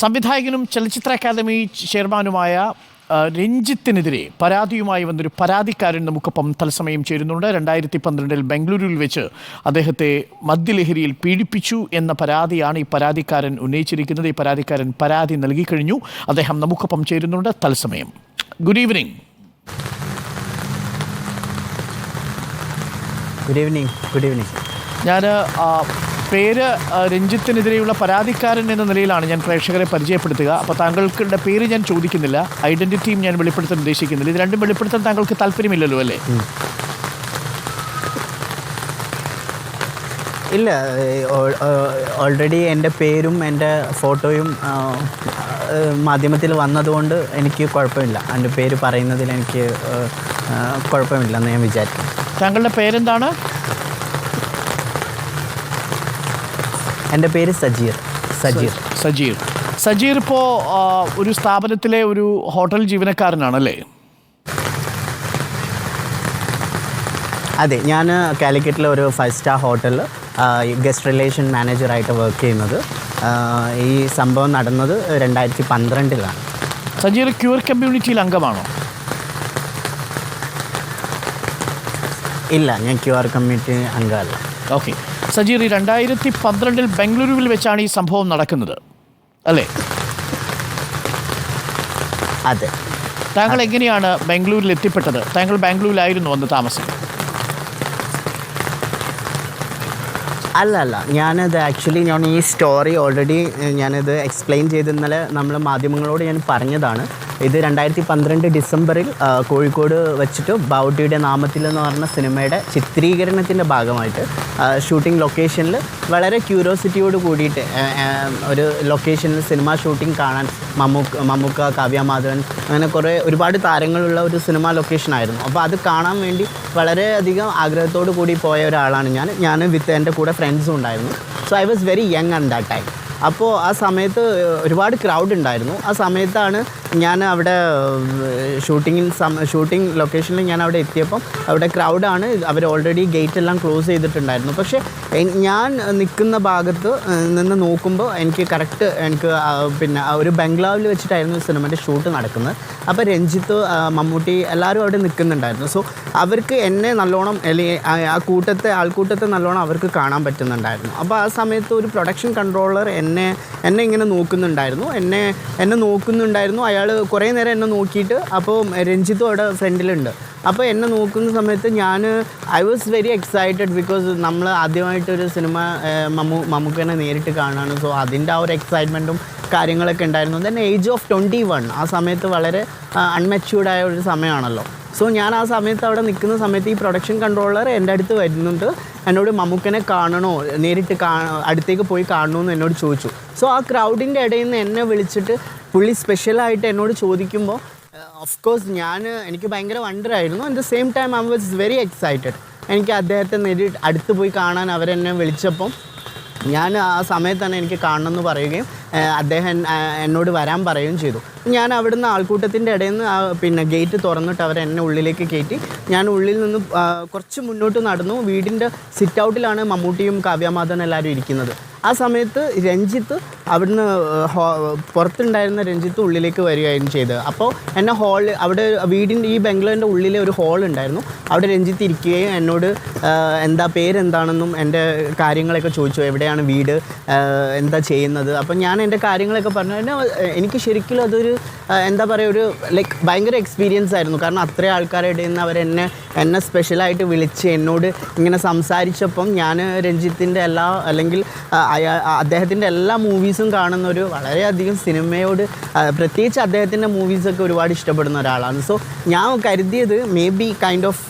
സംവിധായകനും ചലച്ചിത്ര അക്കാദമി ചെയർമാനുമായ രഞ്ജിത്തിനെതിരെ പരാതിയുമായി വന്നൊരു പരാതിക്കാരൻ നമുക്കൊപ്പം തത്സമയം ചേരുന്നുണ്ട്. രണ്ടായിരത്തി പന്ത്രണ്ടിൽ ബംഗളൂരുവിൽ വെച്ച് അദ്ദേഹത്തെ മദ്യലഹരിയിൽ പീഡിപ്പിച്ചു എന്ന പരാതിയാണ് ഈ പരാതിക്കാരൻ ഉന്നയിച്ചിരിക്കുന്നത്. ഈ പരാതിക്കാരൻ പരാതി നൽകിക്കഴിഞ്ഞു അദ്ദേഹം നമുക്കൊപ്പം ചേരുന്നുണ്ട്. തത്സമയം. Good evening good evening good evening ഞാൻ പേര് രഞ്ജിത്തിനെതിരെയുള്ള പരാതിക്കാരൻ എന്ന നിലയിലാണ് ഞാൻ പ്രേക്ഷകരെ പരിചയപ്പെടുത്തുക. അപ്പോൾ താങ്കൾക്കുടെ പേര് ഞാൻ ചോദിക്കുന്നില്ല. ഐഡന്റിറ്റിയും ഞാൻ വെളിപ്പെടുത്താൻ ഉദ്ദേശിക്കുന്നില്ല. ഇത് രണ്ടും വെളിപ്പെടുത്താൻ താങ്കൾക്ക് താല്പര്യമില്ലല്ലോ അല്ലേ? ഇല്ല ഓൾറെഡി എന്റെ പേരും എന്റെ ഫോട്ടോയും മാധ്യമത്തിൽ വന്നതുകൊണ്ട് എനിക്ക് കുഴപ്പമില്ല. എന്റെ പേര് പറയുന്നതിൽ എനിക്ക് കുഴപ്പമില്ല എന്ന് ഞാൻ വിചാരിക്കുന്നു. താങ്കളുടെ പേരെന്താണ്? എന്റെ പേര് സജീർ. സജീർ. സജീർ. സജീർ ഇപ്പോൾ ഒരു സ്ഥാപനത്തിലെ ഒരു ഹോട്ടൽ ജീവനക്കാരനാണല്ലേ? അതെ ഞാൻ കാലിക്കറ്റിലെ ഒരു ഫൈവ് സ്റ്റാർ ഹോട്ടലിൽ ഗസ്റ്റ് റിലേഷൻ മാനേജറായിട്ട് വർക്ക് ചെയ്യുന്നത്. ഈ സംഭവം നടന്നത് രണ്ടായിരത്തി പന്ത്രണ്ടിലാണ്. സജീർ ക്യൂർ കമ്മ്യൂണിറ്റിയിൽ അംഗമാണോ? ഇല്ല ഞാൻ ക്യു ആർ കമ്മിറ്റി അംഗമല്ല. ഓക്കെ. സജീർ ഈ രണ്ടായിരത്തി പന്ത്രണ്ടിൽ ബംഗളൂരുവിൽ വെച്ചാണ് ഈ സംഭവം നടക്കുന്നത്. അല്ലേ? അതെ. താങ്കൾ എങ്ങനെയാണ് ബാംഗ്ലൂരിൽ എത്തിപ്പെട്ടത്? താങ്കൾ ബാംഗ്ലൂരിലായിരുന്നു അന്ന് താമസം അല്ല അല്ല. ഞാനത് ആക്ച്വലി ഞാൻ ഈ സ്റ്റോറി ഓൾറെഡി ഞാനത് എക്സ്പ്ലെയിൻ ചെയ്ത് ഇന്നലെ നമ്മൾ മാധ്യമങ്ങളോട് ഞാൻ പറഞ്ഞതാണ്. ഇത് രണ്ടായിരത്തി പന്ത്രണ്ട് ഡിസംബറിൽ കോഴിക്കോട് വെച്ചിട്ട് ബൗട്ടിയുടെ നാമത്തിൽ എന്ന് പറഞ്ഞ സിനിമയുടെ ചിത്രീകരണത്തിന്റെ ഭാഗമായിട്ട് ഷൂട്ടിംഗ് ലൊക്കേഷനിൽ വളരെ ക്യൂരിയോസിറ്റിയോട് കൂടിയിട്ട് ഒരു ലൊക്കേഷനിൽ സിനിമ ഷൂട്ടിംഗ് കാണാൻ മമ്മൂക്ക മമ്മൂക്ക കാവ്യ മാധവൻ അങ്ങനെ കുറേ ഒരുപാട് താരങ്ങളുള്ള ഒരു സിനിമ ലൊക്കേഷനായിരുന്നു. അപ്പോൾ അത് കാണാൻ വേണ്ടി വളരെയധികം ആഗ്രഹത്തോടു കൂടി പോയ ഒരാളാണ് ഞാൻ. ഞാൻ വിത്ത് എന്റെ കൂടെ ഫ്രണ്ട്സും ഉണ്ടായിരുന്നു. So I was very young on that time അപ്പോൾ ആ സമയത്ത് ഒരുപാട് ക്രൗഡ് ഉണ്ടായിരുന്നു. ആ സമയത്താണ് ഞാൻ അവിടെ ഷൂട്ടിങ്ങിൽ ഷൂട്ടിംഗ് ലൊക്കേഷനിൽ ഞാൻ അവിടെ എത്തിയപ്പം അവിടെ ക്രൗഡാണ്. അവർ ഓൾറെഡി ഗേറ്റ് എല്ലാം ക്ലോസ് ചെയ്തിട്ടുണ്ടായിരുന്നു. പക്ഷേ ഞാൻ നിൽക്കുന്ന ഭാഗത്ത് നിന്ന് നോക്കുമ്പോൾ എനിക്ക് കറക്റ്റ് എനിക്ക് പിന്നെ ഒരു ബംഗ്ലാവിൽ വെച്ചിട്ടായിരുന്നു സിനിമയുടെ ഷൂട്ട് നടക്കുന്നത്. അപ്പോൾ രഞ്ജിത്ത് മമ്മൂട്ടി എല്ലാവരും അവിടെ നിൽക്കുന്നുണ്ടായിരുന്നു. സോ അവർക്ക് എന്നെ നല്ലോണം അല്ലെങ്കിൽ ആ കൂട്ടത്തെ ആൾക്കൂട്ടത്തെ നല്ലോണം അവർക്ക് കാണാൻ പറ്റുന്നുണ്ടായിരുന്നു. അപ്പോൾ ആ സമയത്ത് ഒരു പ്രൊഡക്ഷൻ കൺട്രോളർ എന്നെ എന്നെ ഇങ്ങനെ നോക്കുന്നുണ്ടായിരുന്നു. എന്നെ എന്നെ നോക്കുന്നുണ്ടായിരുന്നു. അയാൾ കുറേ നേരം എന്നെ നോക്കിയിട്ട് അപ്പോൾ രഞ്ജിത്തും അവിടെ ഫ്രണ്ടിലുണ്ട് അപ്പോൾ എന്നെ നോക്കുന്ന സമയത്ത് ഞാൻ I was very excited because നമ്മൾ ആദ്യമായിട്ടൊരു സിനിമ മമ്മു മമ്മൂ മമ്മൂക്കനെ നേരിട്ട് കാണുകയാണ് സോ അതിന്റെ ആ ഒരു എക്സൈറ്റ്മെന്റും കാര്യങ്ങളൊക്കെ ഉണ്ടായിരുന്നു. Then age of twenty one ആ സമയത്ത് വളരെ അൺമെച്യൂർഡായ ഒരു സമയമാണല്ലോ. സോ ഞാൻ ആ സമയത്ത് അവിടെ നിൽക്കുന്ന സമയത്ത് ഈ പ്രൊഡക്ഷൻ കൺട്രോളർ എന്റെ അടുത്ത് വരുന്നുണ്ട്. എന്നോട് മമ്മൂക്കനെ കാണണോ? നേരിട്ട് കാ അടുത്തേക്ക് പോയി കാണണമെന്ന് എന്നോട് ചോദിച്ചു. സോ ആ ക്രൗഡിന്റെ ഇടയിൽ നിന്ന് എന്നെ വിളിച്ചിട്ട് പുള്ളി സ്പെഷ്യലായിട്ട് എന്നോട് ചോദിക്കുമ്പോൾ ഓഫ് കോഴ്സ് ഞാൻ എനിക്ക് ഭയങ്കര വണ്ടറായിരുന്നു. At the same time I was very excited എനിക്ക് അദ്ദേഹത്തെ നേരി അടുത്ത് പോയി കാണാൻ അവരെന്നെ വിളിച്ചപ്പം ഞാൻ ആ സമയത്ത് തന്നെ എനിക്ക് കാണണമെന്ന് പറയുകയും അദ്ദേഹം എന്നോട് വരാൻ പറയുകയും ചെയ്തു. ഞാൻ അവിടുന്ന് ആൾക്കൂട്ടത്തിന്റെ ഇടയിൽ നിന്ന് പിന്നെ ഗേറ്റ് തുറന്നിട്ട് അവർ എന്നെ ഉള്ളിലേക്ക് കയറ്റി. ഞാൻ ഉള്ളിൽ നിന്ന് കുറച്ച് മുന്നോട്ട് നടന്നു. വീടിന്റെ സിറ്റ് ഔട്ടിലാണ് മമ്മൂട്ടിയും കാവ്യമാധവൻ എല്ലാവരും ഇരിക്കുന്നത്. ആ സമയത്ത് രഞ്ജിത്ത് അവിടുന്ന് ഹോ പുറത്തുണ്ടായിരുന്ന രഞ്ജിത്ത് ഉള്ളിലേക്ക് വരികയായിരുന്നു ചെയ്തത്. അപ്പോൾ എന്നെ ഹോൾ അവിടെ വീടിന്റെ ഈ ബംഗ്ലാവിന്റെ ഉള്ളിലെ ഒരു ഹോൾ ഉണ്ടായിരുന്നു. അവിടെ രഞ്ജിത്ത് ഇരിക്കുകയും എന്നോട് എന്താ പേരെന്താണെന്നും എന്റെ കാര്യങ്ങളൊക്കെ ചോദിച്ചു. എവിടെയാണ് വീട്? എന്താ ചെയ്യുന്നത്? അപ്പോൾ ഞാൻ എന്റെ കാര്യങ്ങളൊക്കെ പറഞ്ഞു എന്നെ എനിക്ക് ശരിക്കും അതൊരു എന്താ പറയുക ഒരു ലൈക്ക് ഭയങ്കര എക്സ്പീരിയൻസ് ആയിരുന്നു. കാരണം അത്രയും ആൾക്കാരുടെ നിന്ന് അവരെന്നെ എന്നെ സ്പെഷ്യലായിട്ട് വിളിച്ച് എന്നോട് ഇങ്ങനെ സംസാരിച്ചപ്പം ഞാൻ രഞ്ജിത്തിന്റെ എല്ലാ അല്ലെങ്കിൽ അദ്ദേഹത്തിന്റെ എല്ലാ മൂവീസും കാണുന്ന ഒരു വളരെയധികം സിനിമയോട് പ്രത്യേകിച്ച് അദ്ദേഹത്തിന്റെ മൂവീസൊക്കെ ഒരുപാട് ഇഷ്ടപ്പെടുന്ന ഒരാളാണ്. സോ ഞാൻ കരുതിയത് മേ ബി കൈൻഡ് ഓഫ്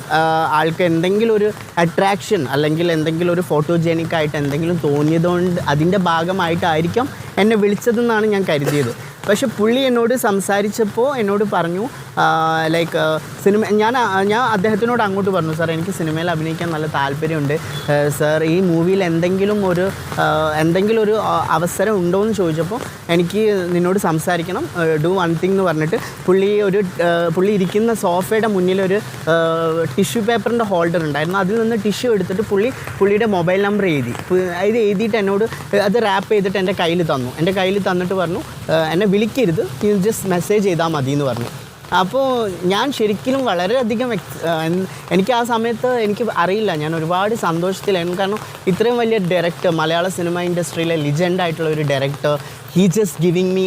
ആൾക്ക് എന്തെങ്കിലും ഒരു അട്രാക്ഷൻ അല്ലെങ്കിൽ എന്തെങ്കിലും ഒരു ഫോട്ടോജെനിക്കായിട്ട് എന്തെങ്കിലും തോന്നിയതുകൊണ്ട് അതിന്റെ ഭാഗമായിട്ടായിരിക്കാം എന്നെ വിളിച്ചതെന്നാണ് ഞാൻ കരുതിയത്. പക്ഷെ പുള്ളി എന്നോട് സംസാരിച്ചപ്പോൾ എന്നോട് പറഞ്ഞു ലൈക്ക് സിനിമ ഞാൻ ഞാൻ അദ്ദേഹത്തിനോട് അങ്ങോട്ട് പറഞ്ഞു സാർ എനിക്ക് സിനിമയിൽ അഭിനയിക്കാൻ നല്ല താല്പര്യമുണ്ട്. സാർ ഈ മൂവിയിൽ എന്തെങ്കിലും ഒരു എന്തെങ്കിലും ഒരു അവസരം ഉണ്ടോ എന്ന് ചോദിച്ചപ്പോൾ എനിക്ക് നിന്നോട് സംസാരിക്കണം ഡു വൺ തിങ് എന്ന് പറഞ്ഞിട്ട് പുള്ളി ഒരു പുള്ളി ഇരിക്കുന്ന സോഫയുടെ മുന്നിലൊരു ടിഷ്യൂ പേപ്പറിന്റെ ഹോൾഡർ ഉണ്ടായിരുന്നു. അതിൽ നിന്ന് ടിഷ്യൂ എടുത്തിട്ട് പുള്ളി പുള്ളിയുടെ മൊബൈൽ നമ്പർ എഴുതി. ഇത് എഴുതിയിട്ട് എന്നോട് അത് റാപ്പ് ചെയ്തിട്ട് എന്റെ കയ്യിൽ തന്നു. എന്റെ കയ്യിൽ തന്നിട്ട് പറഞ്ഞു എന്നെ വിളിക്കരുത്. ജസ്റ്റ് മെസ്സേജ് ചെയ്താൽ മതി എന്ന് പറഞ്ഞു. അപ്പോൾ ഞാൻ ശരിക്കും വളരെയധികം എനിക്ക് ആ സമയത്ത് എനിക്ക് അറിയില്ല. ഞാൻ ഒരുപാട് സന്തോഷത്തിലായിരുന്നു. കാരണം ഇത്രയും വലിയ ഡയറക്ടർ മലയാള സിനിമ ഇൻഡസ്ട്രിയിലെ ലിജൻഡ് ആയിട്ടുള്ള ഒരു director he just giving me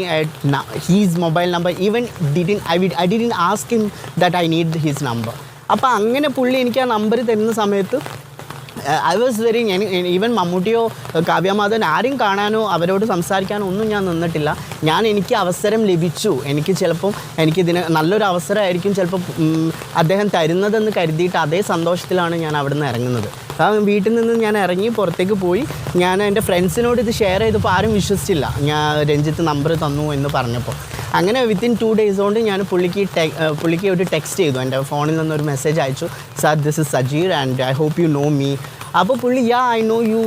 his mobile number even didn't I with I didn't ask him that I need his number അപ്പോൾ അങ്ങനെ പുള്ളി എനിക്ക് ആ നമ്പർ തരുന്ന സമയത്ത് I was very even മമ്മൂട്ടിയോ Kavya Madhavan ആരും കാണാനോ അവരോട് സംസാരിക്കാനോ ഒന്നും ഞാൻ നിന്നിട്ടില്ല. ഞാൻ എനിക്ക് അവസരം ലഭിച്ചു. എനിക്ക് ചിലപ്പം എനിക്കിതിന് നല്ലൊരു അവസരമായിരിക്കും ചിലപ്പോൾ അദ്ദേഹം തരുന്നതെന്ന് കരുതിയിട്ട് അതേ സന്തോഷത്തിലാണ് ഞാൻ അവിടെ നിന്ന് ഇറങ്ങുന്നത്. കാരണം വീട്ടിൽ നിന്ന് ഞാൻ ഇറങ്ങി പുറത്തേക്ക് പോയി. ഞാൻ എന്റെ ഫ്രണ്ട്സിനോട് ഇത് ഷെയർ ചെയ്തപ്പോൾ ആരും വിശ്വസിച്ചില്ല. ഞാൻ രഞ്ജിത്ത് നമ്പർ തന്നു എന്ന് പറഞ്ഞപ്പോൾ. അങ്ങനെ വിത്തിൻ ടു ഡേയ്സ് കൊണ്ട് ഞാൻ പുള്ളിക്ക് പുള്ളിക്ക് ഒരു ടെക്സ്റ്റ് ചെയ്തു. എന്റെ ഫോണിൽ നിന്നൊരു മെസ്സേജ് അയച്ചു. Sir this is Sajeer and I hope you know me അപ്പോൾ പുള്ളി yeah I know you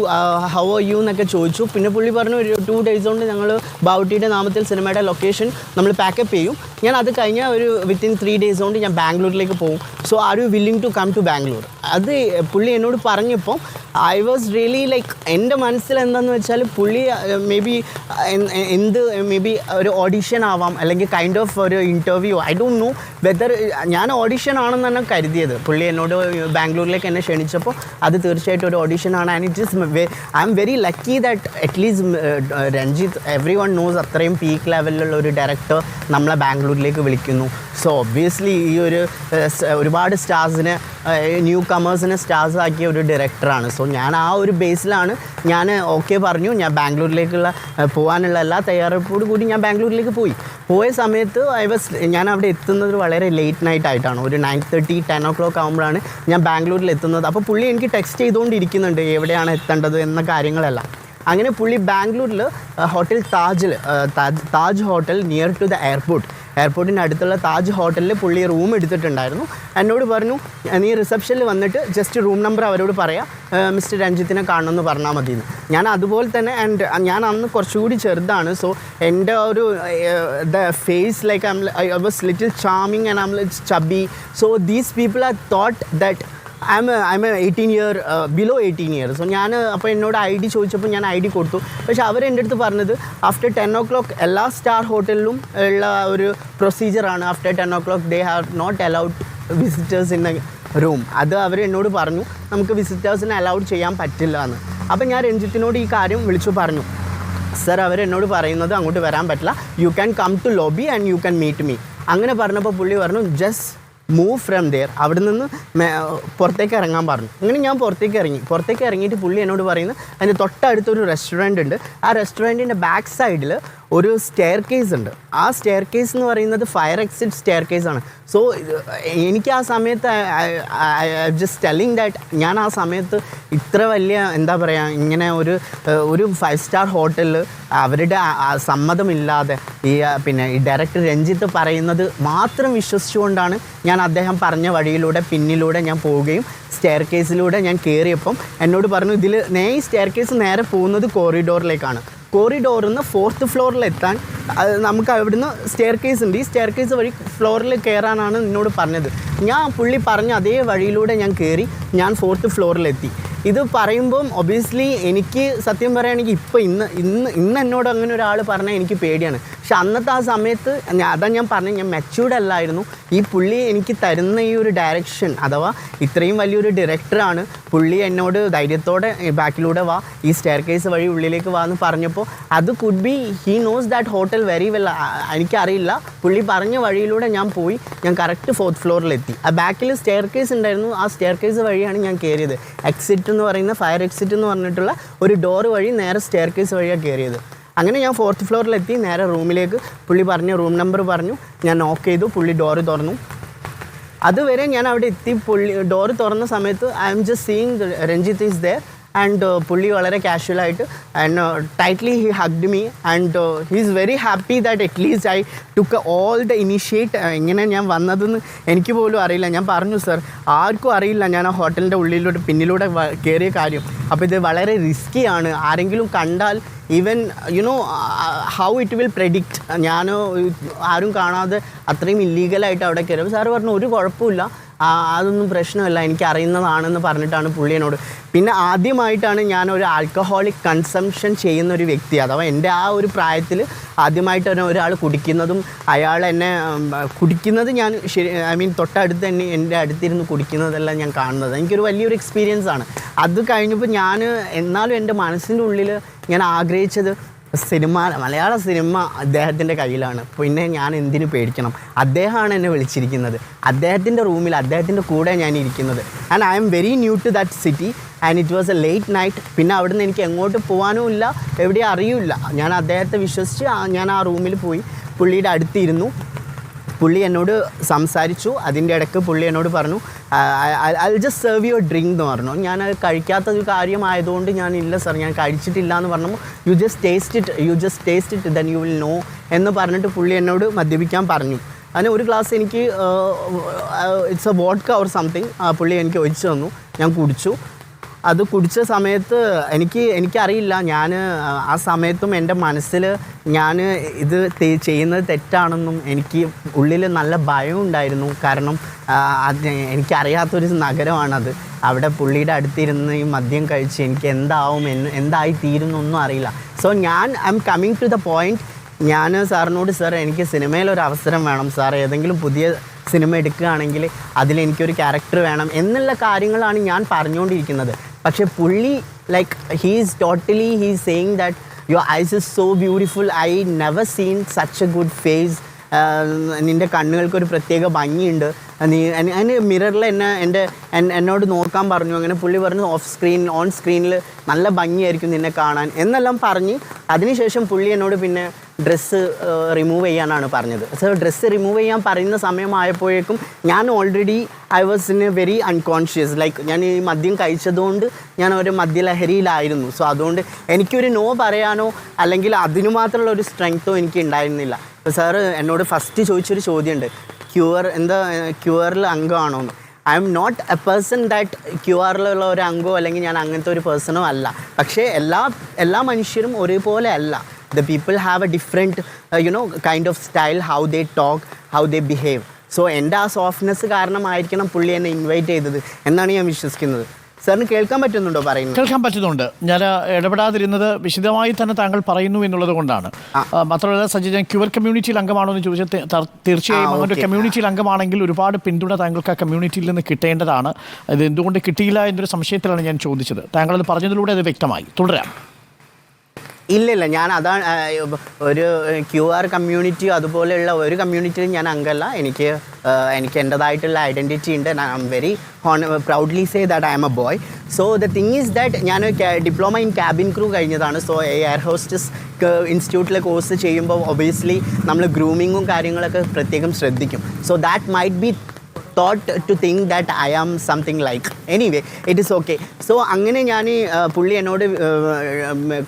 how are you എന്നൊക്കെ ചോദിച്ചു. പിന്നെ പുള്ളി പറഞ്ഞു ഒരു ടു ഡേയ്സ് കൊണ്ട് ഞങ്ങൾ ബാവുട്ടിയുടെ നാമത്തിൽ സിനിമയുടെ ലൊക്കേഷൻ നമ്മൾ പാക്കപ്പ് ചെയ്യും. ഞാൻ അത് കഴിഞ്ഞാൽ ഒരു വിത്തിൻ ത്രീ ഡേയ്സ് കൊണ്ട് ഞാൻ ബാംഗ്ലൂരിലേക്ക് പോകും. So are you willing to come to Bangalore അത് പുള്ളി എന്നോട് പറഞ്ഞപ്പോൾ ഐ വാസ് റിയലി ലൈക്ക് എന്റെ മനസ്സിൽ എന്താണെന്ന് വെച്ചാൽ പുള്ളി മേ ബി എന്ത് മേ ബി ഒരു ഓഡിഷൻ ആവാം അല്ലെങ്കിൽ കൈൻഡ് ഓഫ് ഒരു interview I don't know whether ഞാൻ ഓഡിഷൻ ആണെന്ന് തന്നെ കരുതിയത്. പുള്ളി എന്നോട് ബാംഗ്ലൂരിലേക്ക് എന്നെ ക്ഷണിച്ചപ്പോൾ അത് തീർച്ചയായിട്ടും ഒരു ഓഡിഷൻ ആണ്. And it is I am very lucky that at least Ranjith everyone knows അത്രയും പീക്ക് ലെവലിലുള്ള ഒരു ഡയറക്ടർ നമ്മളെ ബാംഗ്ലൂരിലേക്ക് വിളിക്കുന്നു. സോ ഒബ്വിയസ്ലി ഈ ഒരു ഒരുപാട് സ്റ്റാർസിന് ന്യൂ കമേഴ്സിനെ സ്റ്റാർസ് ആക്കിയ ഒരു ഡയറക്ടറാണ് സോ ഞാൻ ആ ഒരു ബേസിലാണ് ഞാൻ ഓക്കെ പറഞ്ഞു. ഞാൻ ബാംഗ്ലൂരിലേക്കുള്ള പോകാനുള്ള എല്ലാ തയ്യാറെടുപ്പോട് കൂടി ഞാൻ ബാംഗ്ലൂരിലേക്ക് പോയി. പോയ സമയത്ത് ഐ വാസ് ഞാൻ അവിടെ എത്തുന്നത് വളരെ ലേറ്റ് നൈറ്റ് ആയിട്ടാണ്. ഒരു nine thirty ten o'clock ആകുമ്പോഴാണ് ഞാൻ ബാംഗ്ലൂരിൽ എത്തുന്നത്. അപ്പോൾ പുള്ളി എനിക്ക് ടെക്സ്റ്റ് ചെയ്തുകൊണ്ടിരിക്കുന്നുണ്ട് എവിടെയാണ് എത്തേണ്ടത് എന്ന കാര്യങ്ങളെല്ലാം. അങ്ങനെ പുള്ളി ബാംഗ്ലൂരിൽ hotel താജിൽ Taj hotel near to the airport എയർപോർട്ടിന്റെ അടുത്തുള്ള താജ് ഹോട്ടലിൽ പുള്ളി റൂം എടുത്തിട്ടുണ്ടായിരുന്നു. എന്നോട് പറഞ്ഞു നീ റിസപ്ഷനിൽ വന്നിട്ട് ജസ്റ്റ് റൂം നമ്പർ അവരോട് പറയാം മിസ്റ്റർ രഞ്ജിത്തിനെ കാണണമെന്ന് പറഞ്ഞാൽ മതി എന്ന് ഞാൻ അതുപോലെ തന്നെ ആൻഡ് ഞാൻ അന്ന് കുറച്ചുകൂടി ചെറുതാണ് സോ എന്റെ ഒരു the face like I was little charming and I'm chubby so these people are thought that I am I am eighteen year below eighteen year so ഞാൻ അപ്പോൾ എന്നോട് ഐ ഡി ചോദിച്ചപ്പോൾ ഞാൻ ഐ ഡി കൊടുത്തു. പക്ഷേ അവർ എന്റെ അടുത്ത് പറഞ്ഞത് ആഫ്റ്റർ ടെൻ ഓ ക്ലോക്ക് എല്ലാ സ്റ്റാർ ഹോട്ടലിലും ഉള്ള ഒരു പ്രൊസീജിയറാണ് after ten o'clock they have not allowed visitors in room അത് അവർ എന്നോട് പറഞ്ഞു നമുക്ക് വിസിറ്റേഴ്സിനെ അലൗഡ് ചെയ്യാൻ പറ്റില്ല എന്ന്. അപ്പോൾ ഞാൻ രഞ്ജിത്തിനോട് ഈ കാര്യം വിളിച്ചു പറഞ്ഞു. സർ അവർ എന്നോട് പറയുന്നത് അങ്ങോട്ട് വരാൻ പറ്റില്ല. You can come to lobby and you can meet me അങ്ങനെ പറഞ്ഞപ്പോൾ പുള്ളി പറഞ്ഞു ജസ്റ്റ് മൂവ് ഫ്രം ദെയർ അവിടെ നിന്ന് പുറത്തേക്ക് ഇറങ്ങാൻ പറഞ്ഞു. അങ്ങനെ ഞാൻ പുറത്തേക്ക് ഇറങ്ങി. പുറത്തേക്ക് ഇറങ്ങിയിട്ട് പുള്ളി എന്നോട് പറയുന്നത് അതിന്റെ തൊട്ടടുത്തൊരു റെസ്റ്റോറന്റ് ഉണ്ട്. ആ റെസ്റ്റോറന്റിന്റെ ബാക്ക് സൈഡിൽ ഒരു സ്റ്റെയർ കേസ് ഉണ്ട്. ആ സ്റ്റെയർ കേസ് എന്ന് പറയുന്നത് ഫയർ എക്സിറ്റ് സ്റ്റെയർ കേസ് ആണ് സോ എനിക്ക് ആ സമയത്ത് ജസ്റ്റ് ടെല്ലിങ് ദാറ്റ് ഞാൻ ആ സമയത്ത് ഇത്ര വലിയ എന്താ പറയുക ഇങ്ങനെ ഒരു ഒരു ഫൈവ് സ്റ്റാർ ഹോട്ടലിൽ അവരുടെ സമ്മതമില്ലാതെ ഈ പിന്നെ ഈ ഡയറക്ടർ രഞ്ജിത്ത് പറയുന്നത് മാത്രം വിശ്വസിച്ചുകൊണ്ടാണ് ഞാൻ അദ്ദേഹം പറഞ്ഞ വഴിയിലൂടെ പിന്നിലൂടെ ഞാൻ പോവുകയും സ്റ്റെയർ കേസിലൂടെ ഞാൻ കയറിയപ്പം എന്നോട് പറഞ്ഞു ഇതിൽ നേ ഈ സ്റ്റെയർ കേസ് നേരെ പോകുന്നത് കോറിഡോറിലേക്കാണ് കോറിഡോറിൽ നിന്ന് ഫോർത്ത് ഫ്ലോറിലെത്താൻ നമുക്ക് അവിടുന്ന് സ്റ്റെയർ കേസ് ഉണ്ട്. ഈ സ്റ്റെയർ കേസ് വഴി ഫ്ലോറിൽ കയറാനാണ് നിന്നോട് പറഞ്ഞത്. ഞാൻ പുള്ളി പറഞ്ഞ അതേ വഴിയിലൂടെ ഞാൻ കയറി ഞാൻ ഫോർത്ത് ഫ്ലോറിലെത്തി. ഇത് പറയുമ്പം ഒബിയസ്ലി എനിക്ക് സത്യം പറയുകയാണെങ്കിൽ ഇപ്പോൾ ഇന്ന് ഇന്ന് ഇന്ന് എന്നോട് അങ്ങനെ ഒരാൾ പറഞ്ഞാൽ എനിക്ക് പേടിയാണ്. പക്ഷെ അന്നത്തെ ആ സമയത്ത് അതാ ഞാൻ പറഞ്ഞത് ഞാൻ മെച്യൂർഡ് അല്ലായിരുന്നു. ഈ പുള്ളി എനിക്ക് തരുന്ന ഈ ഒരു ഡയറക്ഷൻ അഥവാ ഇത്രയും വലിയൊരു ഡയറക്ടറാണ് പുള്ളി എന്നോട് ധൈര്യത്തോടെ ബാക്കിലൂടെ വാ ഈ സ്റ്റെയർ കേസ് വഴി ഉള്ളിലേക്ക് വാ എന്ന് പറഞ്ഞപ്പോൾ അത് could be he knows that hotel very well എനിക്കറിയില്ല. പുള്ളി പറഞ്ഞ വഴിയിലൂടെ ഞാൻ പോയി ഞാൻ കറക്റ്റ് ഫോർത്ത് ഫ്ലോറിലെത്തി ആ ബാക്കിൽ സ്റ്റെയർ കേസ് ഉണ്ടായിരുന്നു. ആ സ്റ്റെയർ കേസ് വഴിയാണ് ഞാൻ കയറിയത് എക്സിറ്റ് എന്ന് പറയുന്ന ഫയർ എക്സിറ്റ് എന്ന് പറഞ്ഞിട്ടുള്ള ഒരു ഡോർ വഴി നേരെ സ്റ്റെയർ കേസ് വഴിയാണ് കയറിയത് അങ്ങനെ ഞാൻ ഫോർത്ത് ഫ്ലോറിലെത്തി നേരെ റൂമിലേക്ക് പുള്ളി പറഞ്ഞു റൂം നമ്പർ പറഞ്ഞു. ഞാൻ നോക്ക് ചെയ്തു. പുള്ളി ഡോറ് തുറന്നു. അതുവരെ ഞാൻ അവിടെ എത്തി. പുള്ളി ഡോറ് തുറന്ന സമയത്ത് I am just seeing Ranjith is there and പുള്ളി വളരെ കാഷ്വലായിട്ട് and tightly he hugged me and he is very happy that at least I took all the initiate എങ്ങനെ ഞാൻ വന്നതെന്ന് എനിക്ക് പോലും അറിയില്ല. ഞാൻ പറഞ്ഞു സർ ആർക്കും അറിയില്ല ഞാൻ ആ ഹോട്ടലിന്റെ ഉള്ളിലോട്ട് പിന്നിലൂടെ കയറിയ കാര്യം. അപ്പോൾ ഇത് വളരെ റിസ്ക്കിയാണ് ആരെങ്കിലും കണ്ടാൽ even you know how it will predict ഞാൻ ആരും കാണാതെ അത്രയും ഇല്ലീഗലായിട്ട് അവിടെ കയറും സാറ് പറഞ്ഞു ഒരു കുഴപ്പമില്ല അതൊന്നും പ്രശ്നമല്ല എനിക്ക് അറിയുന്നതാണെന്ന് പറഞ്ഞിട്ടാണ് പുള്ളി എന്നോട്. പിന്നെ ആദ്യമായിട്ടാണ് ഞാൻ ഒരു ആൽക്കഹോളിക് കൺസംഷൻ ചെയ്യുന്ന ഒരു വ്യക്തി. അഥവാ എന്റെ ആ ഒരു പ്രായത്തിൽ ആദ്യമായിട്ട് തന്നെ ഒരാൾ കുടിക്കുന്നതും അയാൾ എന്നെ കുടിക്കുന്നത് ഞാൻ ശരി ഐ മീൻ തൊട്ടടുത്ത് തന്നെ എന്റെ അടുത്തിരുന്ന് കുടിക്കുന്നതെല്ലാം ഞാൻ കാണുന്നത്. എനിക്കൊരു വലിയൊരു എക്സ്പീരിയൻസ് ആണ്. അത് കഴിഞ്ഞപ്പോൾ ഞാൻ എന്നാലും എന്റെ മനസ്സിന്റെ ഉള്ളിൽ ഞാൻ ആഗ്രഹിച്ചത് സിനിമ മലയാള സിനിമ അദ്ദേഹത്തിന്റെ കയ്യിലാണ്. പിന്നെ ഞാൻ എന്തിനു പേടിക്കണം? അദ്ദേഹമാണ് എന്നെ വിളിച്ചിരിക്കുന്നത്. അദ്ദേഹത്തിന്റെ റൂമിൽ അദ്ദേഹത്തിന്റെ കൂടെ ഞാൻ ഇരിക്കുന്നത്. And I am very new to that city and it was a late night പിന്നെ അവിടുന്ന് എനിക്ക് എങ്ങോട്ട് പോകാനും ഇല്ല എവിടെയും അറിയില്ല ഞാൻ അദ്ദേഹത്തെ വിശ്വസിച്ച് ഞാൻ ആ റൂമിൽ പോയി പുള്ളിയുടെ അടുത്തിരുന്നു പുള്ളി എന്നോട് സംസാരിച്ചു. അതിന്റെ ഇടയ്ക്ക് പുള്ളി എന്നോട് പറഞ്ഞു I just serve your drink എന്ന് പറഞ്ഞു. ഞാൻ അത് കഴിക്കാത്ത ഒരു കാര്യമായതുകൊണ്ട് ഞാൻ ഇല്ല സർ ഞാൻ കഴിച്ചിട്ടില്ല എന്ന് പറഞ്ഞു you just taste it you just taste it then you will know എന്ന് പറഞ്ഞിട്ട് പുള്ളി എന്നോട് മദ്യപിക്കാൻ പറഞ്ഞു. അതിന് ഒരു ഗ്ലാസ് എനിക്ക് it's a vodka or something പുള്ളി എനിക്ക് ഒഴിച്ചു തന്നു. ഞാൻ കുടിച്ചു. അത് കുടിച്ച സമയത്ത് എനിക്ക് എനിക്കറിയില്ല. ഞാൻ ആ സമയത്തും എന്റെ മനസ്സിൽ ഞാൻ ഇത് ചെയ്യുന്നത് തെറ്റാണെന്നും എനിക്ക് ഉള്ളിൽ നല്ല ഭയം ഉണ്ടായിരുന്നു. കാരണം അത് എനിക്കറിയാത്തൊരു നഗരമാണത്. അവിടെ പുള്ളിയുടെ അടുത്തിരുന്ന് ഈ മദ്യം കഴിച്ച് എനിക്ക് എന്താവും എന്ന് എന്തായി തീരുന്നൊന്നും അറിയില്ല. സോ ഞാൻ I am coming to the point ഞാൻ സാറിനോട് സാർ എനിക്ക് സിനിമയിൽ ഒരു അവസരം വേണം. സാർ ഏതെങ്കിലും പുതിയ സിനിമ എടുക്കുകയാണെങ്കിൽ അതിലെനിക്കൊരു ക്യാരക്ടർ വേണം എന്നുള്ള കാര്യങ്ങളാണ് ഞാൻ പറഞ്ഞുകൊണ്ടിരിക്കുന്നത്. പക്ഷേ പുള്ളി like he's totally he's saying that your eyes is so beautiful I never seen such a good face നിന്റെ കണ്ണുകൾക്ക് ഒരു പ്രത്യേക ഭംഗിയുണ്ട്. നീ അതിന് മിററിൽ എന്നെ എന്റെ എൻ- എന്നോട് നോക്കാൻ പറഞ്ഞു. അങ്ങനെ പുള്ളി പറഞ്ഞു ഓഫ് സ്ക്രീൻ ഓൺ സ്ക്രീനിൽ നല്ല ഭംഗിയായിരിക്കും നിന്നെ കാണാൻ. എന്നെല്ലാം പറഞ്ഞ് അതിനുശേഷം പുള്ളി എന്നോട് പിന്നെ ഡ്രസ്സ് റിമൂവ് ചെയ്യാനാണ് പറഞ്ഞത്. സോ ഡ്രസ്സ് റിമൂവ് ചെയ്യാൻ പറയുന്ന സമയമായപ്പോഴേക്കും ഞാൻ already I was in a very unconscious like ഞാൻ ഈ മദ്യം കഴിച്ചതുകൊണ്ട് ഞാൻ ഒരു മദ്യലഹരിയിലായിരുന്നു. സോ അതുകൊണ്ട് എനിക്കൊരു നോ പറയാനോ അല്ലെങ്കിൽ അതിനു മാത്രമുള്ള ഒരു സ്ട്രെങ്തോ എനിക്ക് ഉണ്ടായിരുന്നില്ല. സാറ് എന്നോട് ഫസ്റ്റ് ചോദിച്ചൊരു ചോദ്യമുണ്ട്. ക്യൂർ എന്താ ക്യൂറിൽ അംഗമാണോ എന്ന്. I am not a person that Q ആറിലുള്ള ഒരു അംഗമോ അല്ലെങ്കിൽ ഞാൻ അങ്ങനത്തെ ഒരു പേഴ്സണോ അല്ല. പക്ഷേ എല്ലാ എല്ലാ മനുഷ്യരും ഒരേപോലെ അല്ല. The a different uh, you know kind of style how they talk how they behave. So എന്റെ ആ സോഫ്റ്റ്നെസ് കാരണമായിരിക്കണം പുള്ളി എന്നെ ഇൻവൈറ്റ് ചെയ്തത് എന്നാണ് ഞാൻ വിശ്വസിക്കുന്നത്. സാറിന് കേൾക്കാൻ പറ്റുന്നുണ്ടോ പറയുന്നത്? കേൾക്കാൻ പറ്റുന്നുണ്ട്. ഞാൻ ഇടപെടാതിരുന്നത് വിശദമായി തന്നെ താങ്കൾ പറയുന്നു എന്നുള്ളത് കൊണ്ടാണ്. മാത്രമല്ല സജിത് ഞാൻ ക്യൂർ കമ്മ്യൂണിറ്റിയിൽ അംഗമാണോ എന്ന് ചോദിച്ചാൽ തീർച്ചയായും ആ, അങ്ങനെ കമ്മ്യൂണിറ്റിയിൽ അംഗമാണെങ്കിൽ ഒരുപാട് പിന്തുണ താങ്കൾക്ക് ആ കമ്മ്യൂണിറ്റിയിൽ നിന്ന് കിട്ടേണ്ടതാണ്. ഇത് എന്തുകൊണ്ട് കിട്ടിയില്ല എന്നൊരു സംശയത്തിലാണ് ഞാൻ ചോദിച്ചത്. താങ്കൾ അത് പറഞ്ഞതിലൂടെ അത് വ്യക്തമായി. തുടരാം. ഇല്ല ഇല്ല ഞാൻ അതാണ് ഒരു ക്യു ആർ കമ്മ്യൂണിറ്റിയോ അതുപോലെയുള്ള ഒരു കമ്മ്യൂണിറ്റിയും ഞാൻ അംഗമല്ല. എനിക്ക് എനിക്ക് എന്റെതായിട്ടുള്ള ഐഡന്റിറ്റി ഉണ്ട്. I am very own proudly say that I am a boy so the thing is that ഞാൻ ഡിപ്ലോമ ഇൻ ക്യാബിൻ ക്രൂ കഴിഞ്ഞതാണ്. സോ എയർ ഹോസ്റ്റസ് ഇൻസ്റ്റിറ്റ്യൂട്ടിലെ കോഴ്സ് ചെയ്യുമ്പോൾ ഒബിയസ്ലി നമ്മൾ ഗ്രൂമിങ്ങും കാര്യങ്ങളൊക്കെ പ്രത്യേകം ശ്രദ്ധിക്കും. So that might be thought to think that I am something like anyway it is okay so അങ്ങനെ ഞാൻ പുള്ളി എന്നോട്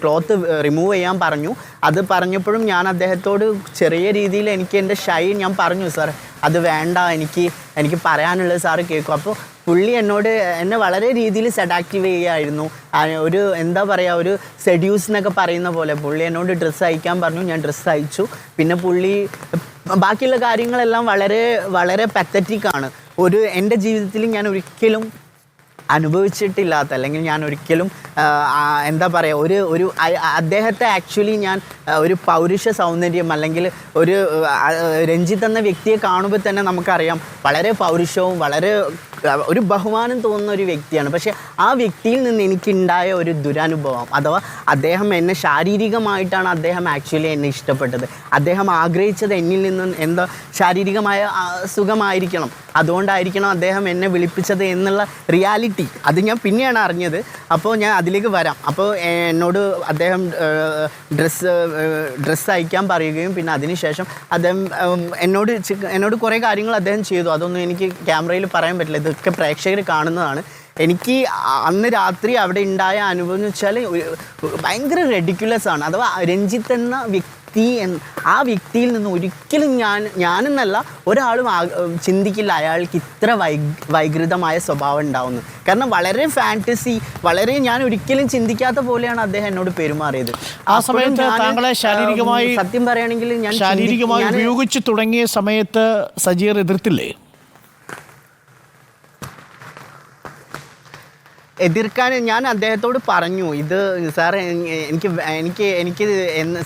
ക്ലോത്ത് റിമൂവ് ചെയ്യാൻ പറഞ്ഞു. അത് പറഞ്ഞപ്പോഴും ഞാൻ അദ്ദേഹത്തോട് ചെറിയ രീതിയിൽ എനിക്ക് എന്റെ ഷൈ ഞാൻ പറഞ്ഞു സാർ അത് വേണ്ട. എനിക്ക് എനിക്ക് പറയാനുള്ളത് സാറ് കേൾക്കും. അപ്പോൾ പുള്ളി എന്നോട് എന്നെ വളരെ രീതിയിൽ സെഡാക്റ്റീവ് ചെയ്യുകയായിരുന്നു. ആ, ഒരു എന്താ പറയുക ഒരു സെഡ്യൂസ് എന്നൊക്കെ പറയുന്ന പോലെ. പുള്ളി എന്നോട് ഡ്രസ്സ് അയക്കാൻ പറഞ്ഞു ഞാൻ ഡ്രസ്സ് അയച്ചു. പിന്നെ പുള്ളി ബാക്കിയുള്ള കാര്യങ്ങളെല്ലാം വളരെ വളരെ പത്തറ്റിക് ആണ്. ഒരു എന്റെ ജീവിതത്തിൽ ഞാൻ ഒരിക്കലും അനുഭവിച്ചിട്ടില്ലാത്ത അല്ലെങ്കിൽ ഞാൻ ഒരിക്കലും എന്താ പറയുക ഒരു ഒരു അദ്ദേഹത്തെ ആക്ച്വലി ഞാൻ ഒരു പൗരുഷ സൗന്ദര്യം അല്ലെങ്കിൽ ഒരു രഞ്ജിത്ത് എന്ന വ്യക്തിയെ കാണുമ്പോൾ തന്നെ നമുക്കറിയാം വളരെ പൗരുഷവും വളരെ ഒരു ബഹുമാനം തോന്നുന്ന ഒരു വ്യക്തിയാണ്. പക്ഷെ ആ വ്യക്തിയിൽ നിന്ന് എനിക്കുണ്ടായ ഒരു ദുരനുഭവം അഥവാ അദ്ദേഹം എന്നെ ശാരീരികമായിട്ടാണ് അദ്ദേഹം ആക്ച്വലി എന്നെ ഇഷ്ടപ്പെട്ടത്. അദ്ദേഹം ആഗ്രഹിച്ചത് എന്നിൽ നിന്ന് എന്തോ ശാരീരികമായ സുഖമായിരിക്കണം. അതുകൊണ്ടായിരിക്കണം അദ്ദേഹം എന്നെ വിളിപ്പിച്ചത് എന്നുള്ള റിയാലിറ്റി അത് ഞാൻ പിന്നെയാണ് അറിഞ്ഞത്. അപ്പോൾ ഞാൻ അതിലേക്ക് വരാം. അപ്പോൾ എന്നോട് അദ്ദേഹം ഡ്രസ്സ് ഡ്രസ്സ് അയക്കാൻ പറയുകയും പിന്നെ അതിനുശേഷം അദ്ദേഹം എന്നോട് എന്നോട് കുറേ കാര്യങ്ങൾ അദ്ദേഹം ചെയ്തു. അതൊന്നും എനിക്ക് ക്യാമറയിൽ പറയാൻ പറ്റില്ല. ഇതൊക്കെ പ്രേക്ഷകർ കാണുന്നതാണ്. എനിക്ക് അന്ന് രാത്രി അവിടെ ഉണ്ടായ അനുഭവം എന്ന് വെച്ചാൽ ഭയങ്കര റെഡിക്കുലസ് ആണ്. അഥവാ രഞ്ജിത്ത് എന്ന വ്യക്തി ആ വ്യക്തിയിൽ നിന്ന് ഒരിക്കലും ഞാൻ ഞാനെന്നല്ല ഒരാളും ചിന്തിക്കില്ല അയാൾക്ക് ഇത്ര വൈ വൈകൃതമായ സ്വഭാവം ഉണ്ടാവുന്നു. കാരണം വളരെ ഫാന്റസി വളരെ ഞാൻ ഒരിക്കലും ചിന്തിക്കാത്ത പോലെയാണ് അദ്ദേഹം എന്നോട് പെരുമാറിയത്. ആ സമയത്ത് താങ്കളെ ശാരീരികമായി- സത്യം പറയുകയാണെങ്കിൽ ഞാൻ ശാരീരികമായി ഉപയോഗിച്ച് തുടങ്ങിയ സമയത്ത് സജീർ എതിർത്തില്ലേ? എതിർക്കാൻ ഞാൻ അദ്ദേഹത്തോട് പറഞ്ഞു ഇത് സാർ എനിക്ക് എനിക്ക് എനിക്ക്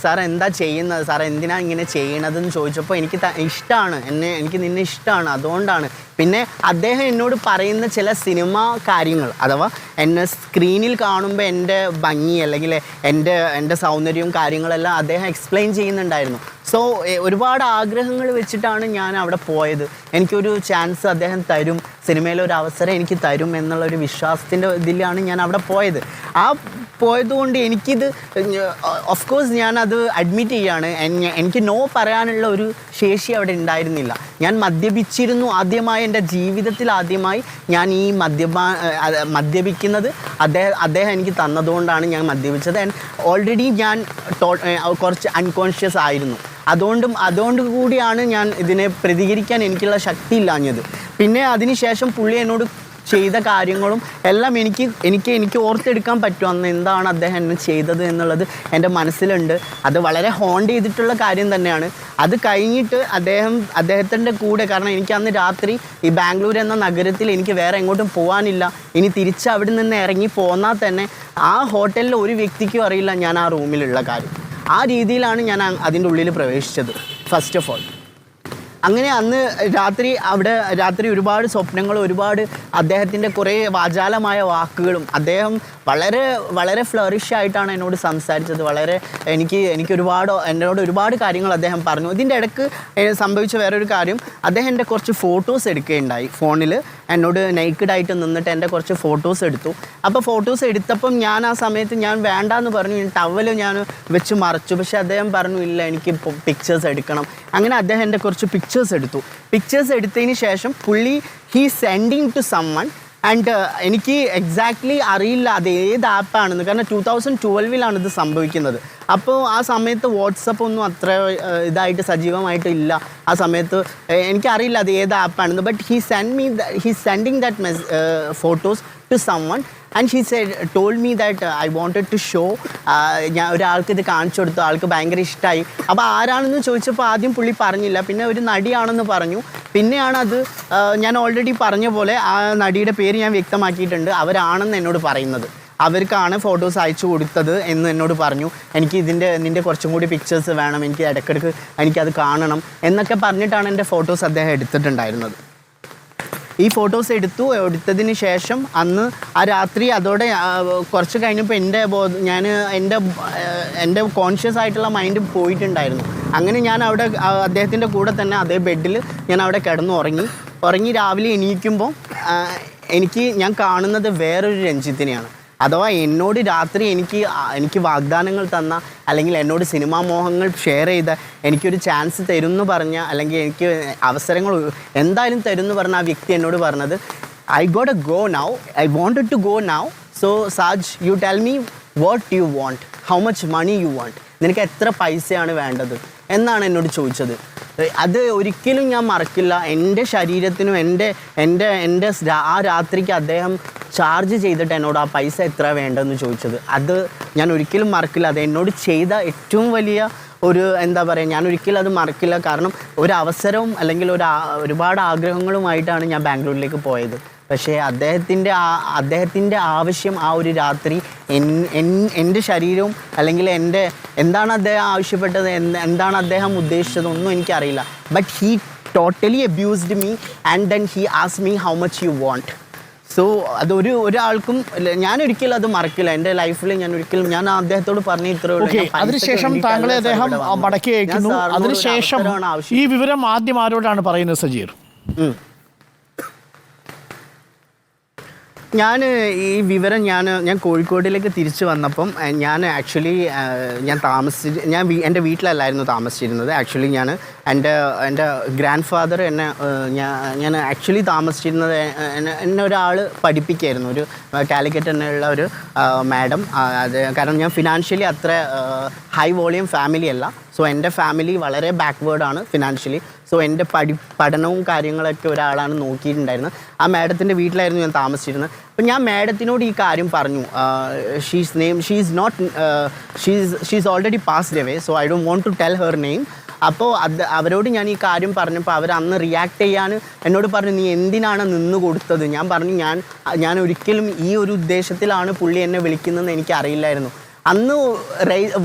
സാർ എന്താ ചെയ്യുന്നത്? സാർ എന്തിനാ ഇങ്ങനെ ചെയ്യണതെന്ന് ചോദിച്ചപ്പോൾ എനിക്ക് ഇഷ്ടമാണ് എന്നെ എനിക്ക് നിന്നെ ഇഷ്ടമാണ് അതുകൊണ്ടാണ്. പിന്നെ അദ്ദേഹം എന്നോട് പറയുന്ന ചില സിനിമ കാര്യങ്ങൾ അഥവാ എന്നെ സ്ക്രീനിൽ കാണുമ്പോൾ എന്റെ ഭംഗി അല്ലെങ്കിൽ എന്റെ എന്റെ സൗന്ദര്യവും കാര്യങ്ങളെല്ലാം അദ്ദേഹം എക്സ്പ്ലെയിൻ ചെയ്യുന്നുണ്ടായിരുന്നു. സോ ഒരുപാട് ആഗ്രഹങ്ങൾ വെച്ചിട്ടാണ് ഞാൻ അവിടെ പോയത്. എനിക്കൊരു ചാൻസ് അദ്ദേഹം തരും. സിനിമയിലൊരു അവസരം എനിക്ക് തരും എന്നുള്ള ഒരു വിശ്വാസത്തിന്റെ ഇതിലാണ് ഞാൻ അവിടെ പോയത്. ആ പോയതുകൊണ്ട് എനിക്കിത് ഓഫ് കോഴ്സ് ഞാനത് അഡ്മിറ്റ് ചെയ്യാണ്. എനിക്ക് നോ പറയാനുള്ള ഒരു ശേഷി അവിടെ ഉണ്ടായിരുന്നില്ല. ഞാൻ മദ്യപിച്ചിരുന്നു ആദ്യമായി എന്റെ ജീവിതത്തിൽ ആദ്യമായി ഞാൻ ഈ മദ്യപാ മദ്യപിക്കുന്നത് അദ്ദേഹം അദ്ദേഹം എനിക്ക് തന്നതുകൊണ്ടാണ് ഞാൻ മദ്യപിച്ചത്. ആൻഡ് ഓൾറെഡി ഞാൻ കുറച്ച് അൺകോൺഷ്യസ് ആയിരുന്നു. അതുകൊണ്ടും അതുകൊണ്ട് കൂടിയാണ് ഞാൻ ഇതിനെ പ്രതികരിക്കാൻ എനിക്കുള്ള ശക്തി ഇല്ലാഞ്ഞത്. പിന്നെ അതിനുശേഷം പുള്ളി എന്നോട് ചെയ്ത കാര്യങ്ങളും എല്ലാം എനിക്ക് എനിക്ക് എനിക്ക് ഓർത്തെടുക്കാൻ പറ്റും അന്ന് എന്താണ് അദ്ദേഹം എന്നെ ചെയ്തത് എന്നുള്ളത് എന്റെ മനസ്സിലുണ്ട്. അത് വളരെ ഹോണ്ട് ചെയ്തിട്ടുള്ള കാര്യം തന്നെയാണ്. അത് കഴിഞ്ഞിട്ട് അദ്ദേഹം അദ്ദേഹത്തിന്റെ കൂടെ കാരണം എനിക്ക് അന്ന് രാത്രി ഈ ബാംഗ്ലൂർ എന്ന നഗരത്തിൽ എനിക്ക് വേറെ എങ്ങോട്ടും പോകാനില്ല ഇനി തിരിച്ച് അവിടെ നിന്ന് ഇറങ്ങി പോന്നാൽ തന്നെ ആ ഹോട്ടലിൽ ഒരു വ്യക്തിക്കും അറിയില്ല ഞാൻ ആ റൂമിലുള്ള കാര്യം. ആ രീതിയിലാണ് ഞാൻ അതിന്റെ ഉള്ളിൽ പ്രവേശിച്ചത്. ഫസ്റ്റ് ഓഫ് ഓൾ അങ്ങനെ അന്ന് രാത്രി അവിടെ രാത്രി ഒരുപാട് സ്വപ്നങ്ങളും ഒരുപാട് അദ്ദേഹത്തിന്റെ കുറേ വാചാലമായ വാക്കുകളും അദ്ദേഹം വളരെ വളരെ ഫ്ലറിഷ് ആയിട്ടാണ് എന്നോട് സംസാരിച്ചത്. വളരെ എനിക്ക് എനിക്ക് ഒരുപാട് എന്നോട് ഒരുപാട് കാര്യങ്ങൾ അദ്ദേഹം പറഞ്ഞു. ഇതിന്റെ ഇടയ്ക്ക് സംഭവിച്ച വേറൊരു കാര്യം. അദ്ദേഹം എന്റെ കുറച്ച് ഫോട്ടോസ് എടുക്കുകയുണ്ടായി ഫോണിൽ എന്നോട് നൈക്കഡായിട്ട് നിന്നിട്ട് എന്റെ കുറച്ച് ഫോട്ടോസ് എടുത്തു. അപ്പോൾ ഫോട്ടോസ് എടുത്തപ്പം ഞാൻ ആ സമയത്ത് ഞാൻ വേണ്ടാന്ന് പറഞ്ഞു. ടവൽ ഞാൻ വെച്ച് മറച്ചു. പക്ഷേ അദ്ദേഹം പറഞ്ഞു ഇല്ല എനിക്ക് പിക്ചേഴ്സ് എടുക്കണം. അങ്ങനെ അദ്ദേഹം എന്റെ കുറച്ച് എടുത്തു. പിക്ചേഴ്സ് എടുത്തതിന് ശേഷം പുള്ളി he sending to someone and എനിക്ക് എക്സാക്ട്ലി അറിയില്ല അത് ഏത് ആപ്പാണെന്ന് കാരണം ടൂ തൗസൻഡ് ട്വൽവിലാണ് ഇത് സംഭവിക്കുന്നത്. അപ്പോൾ ആ സമയത്ത് വാട്സപ്പ് ഒന്നും അത്ര ഏഹ്, ഇതായിട്ട് സജീവമായിട്ട് ഇല്ല ആ സമയത്ത് എനിക്കറിയില്ല അത് ഏത് ആപ്പാണെന്ന് but he send me he sending that mess photos to someone and she said told me that I wanted to show ഞാൻ ഒരാൾക്ക് ഇത് കാണിച്ചു കൊടുത്തു ആൾക്ക് ഭയങ്കര ഇഷ്ടമായി അപ്പോൾ ആരാണെന്ന് ചോദിച്ചപ്പോൾ ആദ്യം പുള്ളി പറഞ്ഞില്ല. പിന്നെ ഒരു നടിയാണെന്ന് പറഞ്ഞു. പിന്നെയാണ് അത് ഞാൻ ഓൾറെഡി പറഞ്ഞ പോലെ ആ നടിയുടെ പേര് ഞാൻ വ്യക്തമാക്കിയിട്ടുണ്ട്. അവരാണെന്ന് എന്നോട് പറയുന്നത്. അവർക്കാണ് ഫോട്ടോസ് അയച്ചു കൊടുത്തത് എന്ന് എന്നോട് പറഞ്ഞു. എനിക്ക് ഇതിന്റെ നിന്റെ കുറച്ചും കൂടി പിക്ചേഴ്സ് വേണം. എനിക്ക് ഇടയ്ക്കിടയ്ക്ക് എനിക്കത് കാണണം എന്നൊക്കെ പറഞ്ഞിട്ടാണ് എന്റെ ഫോട്ടോസ് അദ്ദേഹം എടുത്തിട്ടുണ്ടായിരുന്നത്. ഈ ഫോട്ടോസ് എടുത്തു എടുത്തതിന് ശേഷം അന്ന് ആ രാത്രി അതോടെ കുറച്ച് കഴിഞ്ഞപ്പോൾ എന്റെ ബോധ ഞാൻ എന്റെ എന്റെ കോൺഷ്യസ് ആയിട്ടുള്ള മൈൻഡ് പോയിട്ടുണ്ടായിരുന്നു. അങ്ങനെ ഞാൻ അവിടെ അദ്ദേഹത്തിന്റെ കൂടെ തന്നെ അതേ ബെഡിൽ ഞാൻ അവിടെ കിടന്നു ഉറങ്ങി. ഉറങ്ങി രാവിലെ എണീക്കുമ്പോൾ എനിക്ക് ഞാൻ കാണുന്നത് വേറൊരു രഞ്ജിത്തിനെയാണ്. അഥവാ എന്നോട് രാത്രി എനിക്ക് എനിക്ക് വാഗ്ദാനങ്ങൾ തന്ന അല്ലെങ്കിൽ എന്നോട് സിനിമാ മോഹങ്ങൾ ഷെയർ ചെയ്ത എനിക്കൊരു ചാൻസ് തരും എന്ന് പറഞ്ഞ അല്ലെങ്കിൽ എനിക്ക് അവസരങ്ങൾ എന്തായാലും തരും എന്ന് പറഞ്ഞ ആ വ്യക്തി എന്നോട് പറഞ്ഞത് I got a go now I wanted to go now so Saj you tell me what you want how much money you want നിനക്ക് എത്ര പൈസയാണ് വേണ്ടത്? എന്നാണ് എന്നോട് ചോദിച്ചത്. അത് ഒരിക്കലും ഞാൻ മറക്കില്ല. എന്റെ ശരീരത്തിനും എന്റെ എന്റെ എന്റെ ആ രാത്രിക്ക് അദ്ദേഹം ചാർജ് ചെയ്തിട്ട് എന്നോട് ആ പൈസ എത്ര വേണ്ടെന്ന് ചോദിച്ചത്. അത് ഞാൻ ഒരിക്കലും മറക്കില്ല. അത് എന്നോട് ചെയ്ത ഏറ്റവും വലിയ ഒരു എന്താ പറയുക ഞാൻ ഒരിക്കലും അത് മറക്കില്ല. കാരണം ഒരു അവസരവും അല്ലെങ്കിൽ ഒരു ഒരുപാട് ആഗ്രഹങ്ങളുമായിട്ടാണ് ഞാൻ ബാംഗ്ലൂരിലേക്ക് പോയത്. പക്ഷേ അദ്ദേഹത്തിന്റെ ആ അദ്ദേഹത്തിന്റെ ആവശ്യം ആ ഒരു രാത്രി എൻ- എൻ- എന്റെ ശരീരവും അല്ലെങ്കിൽ എന്റെ എന്താണ് അദ്ദേഹം ആവശ്യപ്പെട്ടത് എന്ത് എന്താണ് അദ്ദേഹം ഉദ്ദേശിച്ചത് ഒന്നും എനിക്കറിയില്ല. But he totally abused me and then he ask me how much you want so അതൊരു ഒരാൾക്കും ഞാൻ ഒരിക്കലും അത് മറക്കില്ല. എന്റെ ലൈഫിൽ ഞാൻ ഒരിക്കലും ഞാൻ അദ്ദേഹത്തോട് പറഞ്ഞു ഇത്രേ ഉള്ളൂ. അതിനുശേഷം താങ്കളെ അദ്ദേഹം മടക്കി അയക്കുന്നു. അതിനുശേഷം ഈ വിവരം ആദ്യം ആരോടാണ് പറയുന്നത് സജീർ? ഞാൻ ഈ വിവരം ഞാൻ ഞാൻ കോഴിക്കോടിലേക്ക് തിരിച്ചു വന്നപ്പം ഞാൻ ആക്ച്വലി ഞാൻ താമസിച്ച് ഞാൻ എന്റെ വീട്ടിലല്ലായിരുന്നു താമസിച്ചിരുന്നത്. ആക്ച്വലി ഞാൻ എന്റെ എന്റെ ഗ്രാൻഡ് ഫാദർ എന്നെ ഞാൻ ഞാൻ ആക്ച്വലി താമസിച്ചിരുന്നത് എന്നെ എന്നെ ഒരാൾ പഠിപ്പിക്കായിരുന്നു. ഒരു കാലിക്കറ്റ് എന്നുള്ള ഒരു മാഡം. അത് കാരണം ഞാൻ ഫിനാൻഷ്യലി അത്ര ഹൈ വോളിയം ഫാമിലി അല്ല. സോ എന്റെ ഫാമിലി വളരെ ബാക്ക്വേർഡാണ് ഫിനാൻഷ്യലി സോ എന്റെ പഠി പഠനവും കാര്യങ്ങളൊക്കെ ഒരാളാണ് നോക്കിയിട്ടുണ്ടായിരുന്നത്. ആ മാഡത്തിന്റെ വീട്ടിലായിരുന്നു ഞാൻ താമസിച്ചിരുന്നത്. അപ്പം ഞാൻ മാഡത്തിനോട് ഈ കാര്യം പറഞ്ഞു. She's name she's not she's she's already passed away so I don't want to tell her name അപ്പോൾ അത് അവരോട് ഞാൻ ഈ കാര്യം പറഞ്ഞപ്പോൾ അവർ അന്ന് റിയാക്ട് ചെയ്യാൻ എന്നോട് പറഞ്ഞു നീ എന്തിനാണ് നിന്ന് കൊടുത്തത്? ഞാൻ പറഞ്ഞു ഞാൻ ഞാൻ ഒരിക്കലും ഈ ഒരു ഉദ്ദേശത്തിലാണ് പുള്ളി എന്നെ വിളിക്കുന്നതെന്ന് എനിക്ക് അറിയില്ലായിരുന്നു. അന്ന്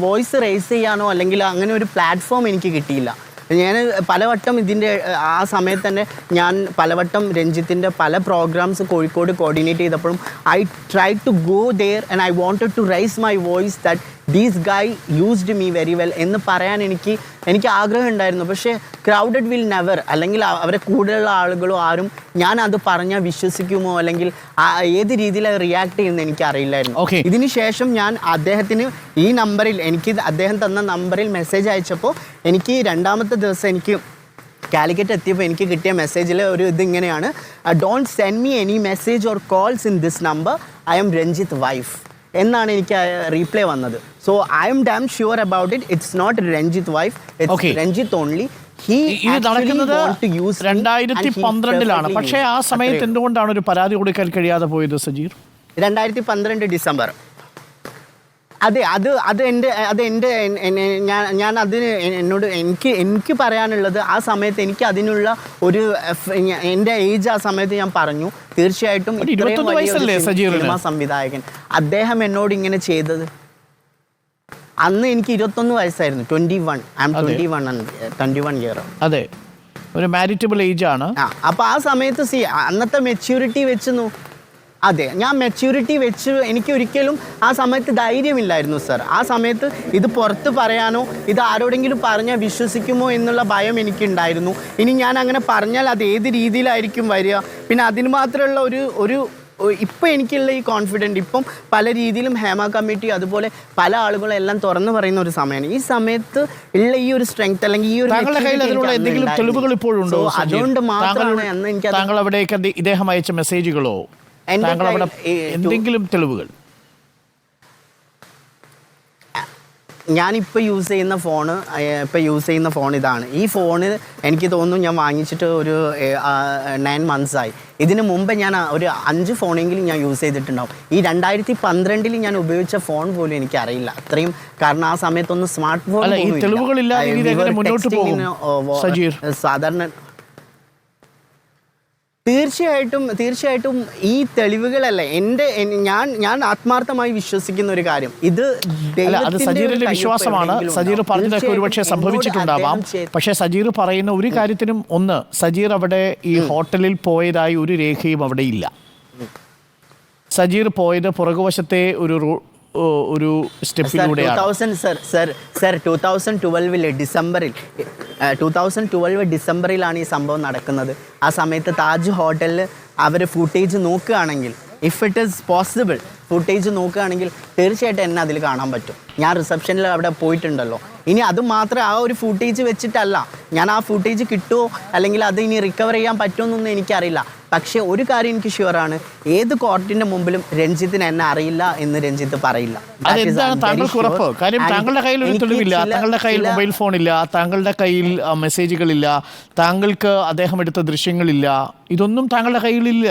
വോയിസ് റേസ് ചെയ്യാനോ അല്ലെങ്കിൽ അങ്ങനെ ഒരു പ്ലാറ്റ്ഫോം എനിക്ക് കിട്ടിയില്ല. ഞാൻ പലവട്ടം ഇതിന്റെ ആ സമയത്ത് തന്നെ ഞാൻ പലവട്ടം രഞ്ജിത്തിന്റെ പല പ്രോഗ്രാംസ് കോഴിക്കോട് കോർഡിനേറ്റ് ചെയ്തപ്പോഴും I try to go there and I wanted to raise my voice that these guy used me very well എന്ന് പറയാൻ എനിക്ക് എനിക്ക് ആഗ്രഹം ഉണ്ടായിരുന്നു. പക്ഷേ ക്രൗഡഡ് വിൽ നെവർ അല്ലെങ്കിൽ അവരെ കൂടെയുള്ള ആളുകളോ ആരും ഞാൻ അത് പറഞ്ഞാൽ വിശ്വസിക്കുമോ അല്ലെങ്കിൽ ആ ഏത് രീതിയിൽ റിയാക്ട് ചെയ്യുമെന്ന് എനിക്ക് അറിയില്ലായിരുന്നു ഓക്കെ ഇതിന് ശേഷം ഞാൻ അദ്ദേഹത്തിന് ഈ നമ്പറിൽ എനിക്ക് അദ്ദേഹം തന്ന നമ്പറിൽ മെസ്സേജ് അയച്ചപ്പോൾ എനിക്ക് രണ്ടാമത്തെ ദിവസം എനിക്ക് കാലിക്കറ്റ് എത്തിയപ്പോൾ എനിക്ക് കിട്ടിയ മെസ്സേജിൽ ഒരു ഇതിങ്ങനെയാണ് don't send me any message or calls in this number I am Ranjith wife എന്നാണ് എനിക്ക് റീപ്ലൈ വന്നത്. So I am damn sure about it it's not Ranjith wife. It's Ranjith only ഇത് നടക്കുന്നത് രണ്ടായിരത്തി പന്ത്രണ്ടിലാണ് പക്ഷേ ആ സമയത്ത് എന്തുകൊണ്ടാണ് ഒരു പരാതി കൊടുക്കാൻ കഴിയാതെ പോയത് സജീർ? രണ്ടായിരത്തി പന്ത്രണ്ട് ഡിസംബർ. അതെ അത് അത് എന്റെ അത് എന്റെ ഞാൻ ഞാൻ അതിന് എന്നോട് എനിക്ക് എനിക്ക് പറയാനുള്ളത് ആ സമയത്ത് എനിക്ക് അതിനുള്ള ഒരു എന്റെ ഏജ് ആ സമയത്ത് ഞാൻ പറഞ്ഞു. തീർച്ചയായിട്ടും ഇത്രയും 21 വലിയ? സിനിമാ സംവിധായകൻ. അദ്ദേഹം എന്നോട് ഇങ്ങനെ ചെയ്തത്. അന്ന് എനിക്ക് ഇരുപത്തൊന്ന് വയസ്സായിരുന്നു. Twenty one. I am twenty one twenty one year അതെ. ഒരു മാരിറ്റബിൾ ഏജ് ആണ് അപ്പൊ ആ സമയത്ത് സി അന്നത്തെ മെച്യൂരിറ്റി വെച്ച് അതെ ഞാൻ മെച്യൂരിറ്റി വെച്ച് എനിക്ക് ഒരിക്കലും ആ സമയത്ത് ധൈര്യമില്ലായിരുന്നു സർ ആ സമയത്ത് ഇത് പുറത്ത് പറയാനോ ഇത് ആരോടെങ്കിലും പറഞ്ഞാൽ വിശ്വസിക്കുമോ എന്നുള്ള ഭയം എനിക്കുണ്ടായിരുന്നു. ഇനി ഞാൻ അങ്ങനെ പറഞ്ഞാൽ അത് ഏത് രീതിയിലായിരിക്കും വരിക? പിന്നെ അതിന് മാത്രമുള്ള ഒരു ഒരു ഇപ്പം എനിക്കുള്ള ഈ കോൺഫിഡന്റ് ഇപ്പം പല രീതിയിലും ഹേമ കമ്മിറ്റി അതുപോലെ പല ആളുകളും എല്ലാം തുറന്നു പറയുന്ന ഒരു സമയമാണ്. ഈ സമയത്ത് ഉള്ള ഈ ഒരു സ്ട്രെങ്ത് അല്ലെങ്കിൽ ഈ ഒരു എനിക്ക് എന്തെങ്കിലും. തെളിവുകൾ ഇപ്പോഴുണ്ടോ അതുകൊണ്ട് മാത്രമാണ് അന്ന് എനിക്കത് താങ്കൾ അവിടേക്ക് ഇദ്ദേഹം അയച്ച മെസ്സേജുകളോ താങ്കൾ അവിടെ എന്തെങ്കിലും തെളിവുകൾ? ഞാനിപ്പോൾ യൂസ് ചെയ്യുന്ന ഫോണ് ഇപ്പോൾ യൂസ് ചെയ്യുന്ന ഫോൺ ഇതാണ്. ഈ ഫോണ് എനിക്ക് തോന്നുന്നു ഞാൻ വാങ്ങിച്ചിട്ട് ഒരു നയൻ മന്ത്സ് ആയി. ഇതിന് മുമ്പ് ഞാൻ ഒരു അഞ്ച് ഫോണെങ്കിലും ഞാൻ യൂസ് ചെയ്തിട്ടുണ്ടാവും. ഈ രണ്ടായിരത്തി പന്ത്രണ്ടിൽ ഞാൻ ഉപയോഗിച്ച ഫോൺ പോലും എനിക്ക് അറിയില്ല. അത്രയും കാരണം ആ സമയത്തൊന്നും സ്മാർട്ട് ഫോൺ അല്ല, ഈ തെളിവുകളില്ലാതെ ഇനി ഇതെങ്ങനെ മുന്നോട്ട് പോകും, സജീർ? സാധാരണ തീർച്ചയായിട്ടും തീർച്ചയായിട്ടും ഈ തെളിവുകളല്ല. എന്റെ ഞാൻ ഞാൻ ആത്മാർത്ഥമായി വിശ്വസിക്കുന്ന ഒരു കാര്യം. ഇത് അത് സജീറിന്റെ വിശ്വാസമാണ്. സജീർ പറഞ്ഞതൊക്കെ ഒരുപക്ഷെ സംഭവിച്ചിട്ടുണ്ടാവാം. പക്ഷെ സജീർ പറയുന്ന ഒരു കാര്യത്തിനും ഒന്ന് സജീർ അവിടെ ഈ ഹോട്ടലിൽ പോയതായി ഒരു രേഖയും അവിടെ ഇല്ല. സജീർ പോയത് പുറകുവശത്തെ ഒരു ഒരു സ്റ്റെപ്പിലൂടെയാണ്. 2000 sir sir sir two thousand ട്വൽവിൽ ഡിസംബറിൽ ടൂ തൗസൻഡ് ട്വൽവ് ഡിസംബറിലാണ് ഈ സംഭവം നടക്കുന്നത്. ആ സമയത്ത് താജ് ഹോട്ടലിൽ അവർ ഫുട്ടേജ് നോക്കുകയാണെങ്കിൽ if it is possible footage നോക്കുകയാണെങ്കിൽ തീർച്ചയായിട്ടും എന്നെ അതിൽ കാണാൻ പറ്റും. ഞാൻ റിസപ്ഷനിൽ അവിടെ പോയിട്ടുണ്ടല്ലോ. ഇനി അത് മാത്രം ആ ഒരു ഫുട്ടേജ് വെച്ചിട്ടല്ല. ഞാൻ ആ ഫുട്ടേജ് കിട്ടുമോ? അല്ലെങ്കിൽ അത് ഇനി റിക്കവർ ചെയ്യാൻ പറ്റുമോ പറ്റുമെന്നൊന്നും എനിക്കറിയില്ല. പക്ഷേ ഒരു കാര്യം എനിക്ക് ആണ്. ഏത് കോർട്ടിന്റെ മുമ്പിലും രഞ്ജിത്തിന് എന്നെ അറിയില്ല എന്ന് രഞ്ജിത്ത് പറയില്ല. താങ്കളുടെ കയ്യിൽ ഒരു തെളിവില്ല. താങ്കളുടെ കയ്യിൽ മൊബൈൽ ഫോൺ ഇല്ല. താങ്കളുടെ കയ്യിൽ മെസ്സേജുകൾ മെസ്സേജുകളില്ല താങ്കൾക്ക് അദ്ദേഹം എടുത്ത ദൃശ്യങ്ങളില്ല ഇതൊന്നും താങ്കളുടെ കയ്യിലില്ല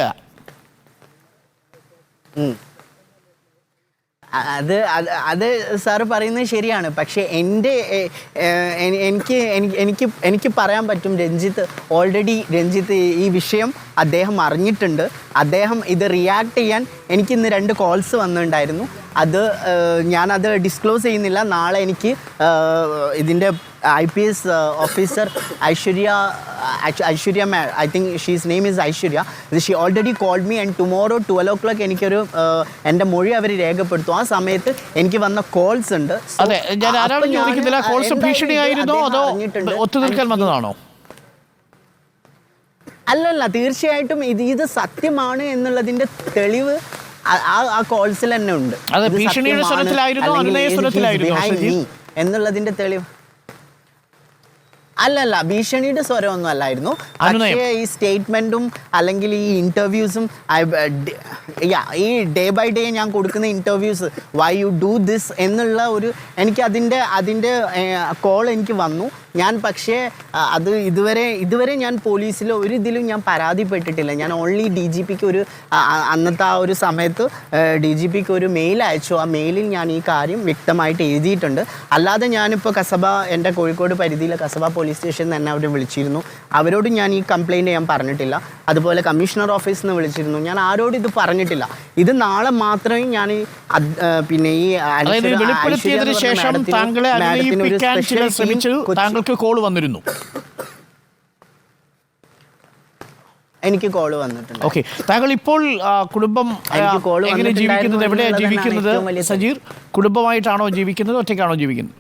അത് അത് സാറ് പറയുന്നത് ശരിയാണ്. പക്ഷേ എന്റെ എനിക്ക് എനിക്ക് എനിക്ക് പറയാൻ പറ്റും രഞ്ജിത്ത് ഓൾറെഡി രഞ്ജിത്ത് ഈ- വിഷയം അദ്ദേഹം അറിഞ്ഞിട്ടുണ്ട്. അദ്ദേഹം ഇത് റിയാക്ട് ചെയ്യാൻ എനിക്ക് ഇന്ന് രണ്ട് കോൾസ് വന്നിട്ടുണ്ടായിരുന്നു. അത് ഞാനത് ഡിസ്ക്ലോസ് ചെയ്യുന്നില്ല. നാളെ എനിക്ക് ഇതിന്റെ I P S officer Aishwarya Aishwarya ma'am I think she's name is Aishwarya she already called me and tomorrow twelve o'clock എനിക്കൊരു എന്റെ മൊഴി അവർ രേഖപ്പെടുത്തും. ആ സമയത്ത് എനിക്ക് വന്ന കോൾസ് ഉണ്ട്. So, അതെ ഞാൻ അപ്പൊ ആരാളും ഞാൻ ചോദിക്കുന്നില്ല കോൾസ് എന്തായാലും ഇത് ഭീഷണിയായിരുന്നോ അദ്ദേഹം അതോ അറിഞ്ഞിട്ടുണ്ട്. ഒത്തുതീർക്കാൻ എനിക്ക് വന്നതാണോ? അല്ലല്ല തീർച്ചയായിട്ടും ഇത് ഇത് സത്യമാണ് എന്നുള്ളതിന്റെ തെളിവ് ആ- കോൾസിൽ തന്നെ ഉണ്ട്. എന്നുള്ളതിന്റെ ഇത് അല്ലല്ല ഭീഷണിയുടെ സ്വരമൊന്നും അല്ലായിരുന്നു. പക്ഷേ ഈ സ്റ്റേറ്റ്മെന്റും അല്ലെങ്കിൽ ഈ ഇന്റർവ്യൂസും ഈ ഡേ ബൈ ഡേ ഞാൻ കൊടുക്കുന്ന interviews why you do this എന്നുള്ള ഒരു എനിക്ക് അതിന്റെ അതിന്റെ കോൾ എനിക്ക് വന്നു. ഞാൻ പക്ഷേ അത് ഇതുവരെ ഇതുവരെ ഞാൻ പോലീസിൽ ഒരു ഇതിലും ഞാൻ പരാതിപ്പെട്ടിട്ടില്ല. ഞാൻ ഓൺലി ഡി ജി പിക്ക് ഒരു അന്നത്തെ ആ ഒരു സമയത്ത് ഡി ജി പിക്ക് ഒരു മെയിൽ അയച്ചു. ആ മെയിലിൽ ഞാൻ ഈ കാര്യം വ്യക്തമായിട്ട് എഴുതിയിട്ടുണ്ട്. അല്ലാതെ ഞാനിപ്പോൾ കസബ എന്റെ കോഴിക്കോട് പരിധിയിലെ കസബ പോലീസ് സ്റ്റേഷൻ തന്നെ അവർ വിളിച്ചിരുന്നു. അവരോട് ഞാൻ ഈ കംപ്ലയിന്റ് ഞാൻ പറഞ്ഞിട്ടില്ല. അതുപോലെ കമ്മീഷണർ ഓഫീസിൽ നിന്ന് വിളിച്ചിരുന്നു. ഞാൻ ആരോടും ഇത് പറഞ്ഞിട്ടില്ല. ഇത് നാളെ മാത്രമേ ഞാൻ ഈ പിന്നെ ഈ ശേഷം താങ്കളെ ശ്രമിച്ചു താങ്കൾക്ക് കോൾ വന്നിരുന്നു. എനിക്ക് കോൾ വന്നിട്ടുണ്ട്. ഓക്കെ താങ്കൾ ഇപ്പോൾ കുടുംബം എങ്ങനെ ജീവിക്കുന്നത്? എവിടെയാണ് ജീവിക്കുന്നത്? സജീർ കുടുംബമായിട്ടാണോ ജീവിക്കുന്നത്? ഒറ്റയ്ക്കാണോ ജീവിക്കുന്നത്?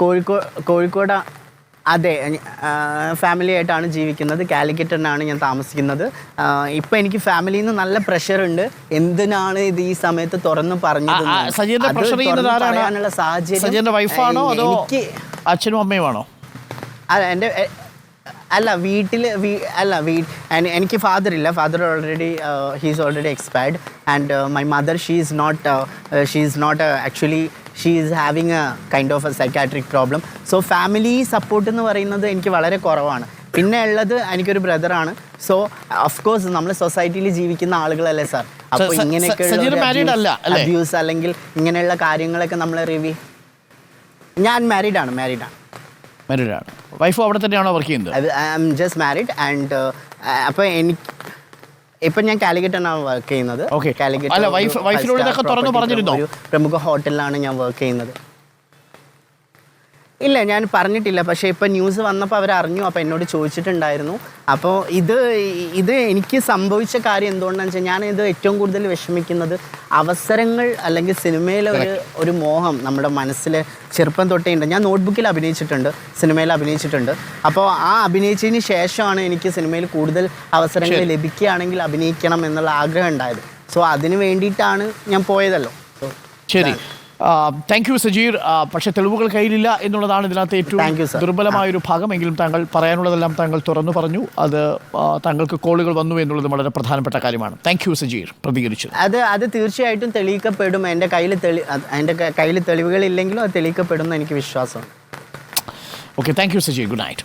കോഴിക്കോട് കോഴിക്കോട് അതെ ഫാമിലി ആയിട്ടാണ് ജീവിക്കുന്നത്. കാലിക്കറ്റിനാണ് ഞാൻ താമസിക്കുന്നത്. ഇപ്പം എനിക്ക് ഫാമിലിയിൽ നിന്ന് നല്ല പ്രഷറുണ്ട് എന്തിനാണ് ഇത് ഈ സമയത്ത് തുറന്ന് പറഞ്ഞത് സജീറിന്റെ പ്രഷർ സാഹചര്യം എനിക്ക് അച്ഛനും അമ്മയുമാണോ? എന്റെ അല്ല വീട്ടിൽ അല്ല വീ എനി- എനിക്ക് ഫാദർ ഇല്ല. Father already he's already expired and my mother she is not she is not actually she is having a kind of a psychiatric problem so family support എന്ന് പറയുന്നത് എനിക്ക് വളരെ കുറവാണ്. പിന്നെ ഉള്ളത് എനിക്കൊരു ബ്രദറാണ് സോ ഓഫ് കോഴ്സ് നമ്മൾ സൊസൈറ്റിയിൽ ജീവിക്കുന്ന ആളുകളല്ലേ സാർ അപ്പോൾ ഇങ്ങനെയൊക്കെ അല്ല, അല്ലേ? അബ്യൂസ് അല്ലെങ്കിൽ ഇങ്ങനെയുള്ള കാര്യങ്ങളൊക്കെ നമ്മൾ റിവ്യൂ ഞാൻ മാരീഡ് ആണ് മാരീഡ് ആണ്. മാരീഡാണ് വൈഫ് അവിടെ തന്നെയാണോ വർക്ക് ചെയ്യുന്നത് I am just married and അപ്പോൾ എനിക്ക് ഇപ്പം ഞാൻ കാലിക്കറ്റാണ് വർക്ക് ചെയ്യുന്നത്. കാലിക്കറ്റ് അല്ല, ഇതൊക്കെ തുറന്ന് പറഞ്ഞിരുന്നോ? ഒരു പ്രമുഖ ഹോട്ടലിലാണ് ഞാൻ വർക്ക് ചെയ്യുന്നത് ഇല്ല ഞാൻ പറഞ്ഞിട്ടില്ല. പക്ഷേ ഇപ്പൊ ന്യൂസ് വന്നപ്പോൾ അവർ അറിഞ്ഞു അപ്പോൾ എന്നോട് ചോദിച്ചിട്ടുണ്ടായിരുന്നു. അപ്പോൾ ഇത് ഇത് എനിക്ക് സംഭവിച്ച കാര്യം എന്തുകൊണ്ടാണെന്ന് വെച്ചാൽ ഞാൻ ഇത് ഏറ്റവും കൂടുതൽ വിഷമിക്കുന്നത് അവസരങ്ങൾ അല്ലെങ്കിൽ സിനിമയിലെ ഒരു ഒരു മോഹം നമ്മുടെ മനസ്സിൽ ചെറുപ്പം തൊട്ടേ ഉണ്ട്. ഞാൻ നോട്ട്ബുക്കിൽ അഭിനയിച്ചിട്ടുണ്ട്. സിനിമയിൽ അഭിനയിച്ചിട്ടുണ്ട്. അപ്പോൾ ആ അഭിനയിച്ചതിന് ശേഷമാണ് എനിക്ക് സിനിമയിൽ കൂടുതൽ അവസരങ്ങൾ. ലഭിക്കുകയാണെങ്കിൽ അഭിനയിക്കണം എന്നുള്ള ആഗ്രഹം ഉണ്ടായത്. സോ അതിന് വേണ്ടിയിട്ടാണ് ഞാൻ പോയതല്ലോ. ശരി. Thank you Sajeer. പക്ഷേ തെളിവുകൾ കയ്യിലില്ല എന്നുള്ളതാണ് ഇതിനകത്ത് ഏറ്റവും. ദുർബലമായ ഒരു ഭാഗമെങ്കിലും താങ്കൾ പറയാനുള്ളതെല്ലാം താങ്കൾ തുറന്നു പറഞ്ഞു. അത് താങ്കൾക്ക് കോളുകൾ വന്നു എന്നുള്ളത് വളരെ പ്രധാനപ്പെട്ട കാര്യമാണ്. Thank you Sajeer. പ്രതികരിച്ചു അത് അത് തീർച്ചയായിട്ടും തെളിയിക്കപ്പെടും. എന്റെ കയ്യിൽ തെളി എന്റെ കയ്യിൽ തെളിവുകളില്ലെങ്കിലും അത് തെളിയിക്കപ്പെടും എന്ന് എനിക്ക് വിശ്വാസം okay thank you Sajeer. Good night